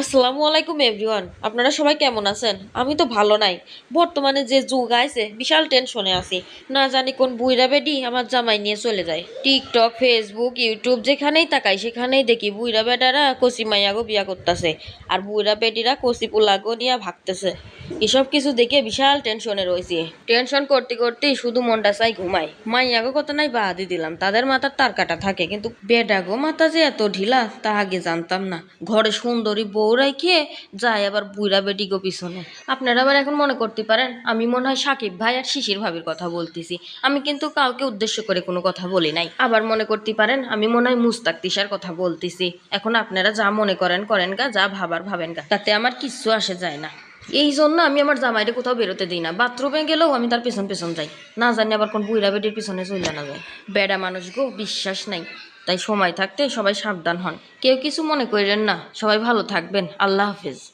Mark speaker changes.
Speaker 1: আসসালামু আলাইকুম এভরিওয়ান আপনারা সবাই কেমন আছেন? আমি তো ভালো নাই। বর্তমানে যে যুগ আইছে, বিশাল টেনশনে আছি। না জানি কোন বুইরা বেডি আমার জামাই নিয়ে চলে যায়। টিকটক ফেসবুক ইউটিউব যেখানেই তাকাই, সেখানেই দেখি বুইরা বেডারা কচি মাইয়াগো বিয়া করতেছে। আর বুইরা বেডিরা কচি পোলাগো নিয়ে ভাগতেছে। এসব কিছু দেখে বিশাল টেনশনে রয়েছে। টেনশন করতে করতে শুধু মনটা চাই ঘুমাই। মাইয়াগো কত নাই বাহাদি দিলাম। তাদের মাথার তার কাটা থাকে, কিন্তু বেডাগো মাথা যে এত ঢিলা, তা আগে জানতাম না। ঘরে সুন্দরী বউ রাইখে যায় আবার বুইরা বেডিগো পিছনে। আপনারা আবার এখন মনে করতে পারেন, আমি মনে হয় সাকিব ভাই আর শিশির ভাবির কথা বলতেছি। আমি কিন্তু কাউকে উদ্দেশ্য করে কোনো কথা বলি নাই। আবার মনে করতে পারেন, আমি মনে হয় মুস্তাক তিশার কথা বলতেছি। এখন আপনারা যা মনে করেন করেন গা, যা ভাবার, ভাবেন গা। তাতে আমার কিচ্ছু আসে যায় না। এই জন্য আমি আমার জামাইরে কোথাও বেরোতে দিই না। বাথরুমে গেলেও আমি তার পেছন পেছন যাই। না জানি আবার কোন বুইরা বেডির পিছনে চলে না যায়। বেড়া মানুষ গো, বিশ্বাস নাই। তাই সময় থাকতে সবাই সাবধান হন। কেউ কিছু মনে করেন না। সবাই ভালো থাকবেন। আল্লাহ হাফেজ।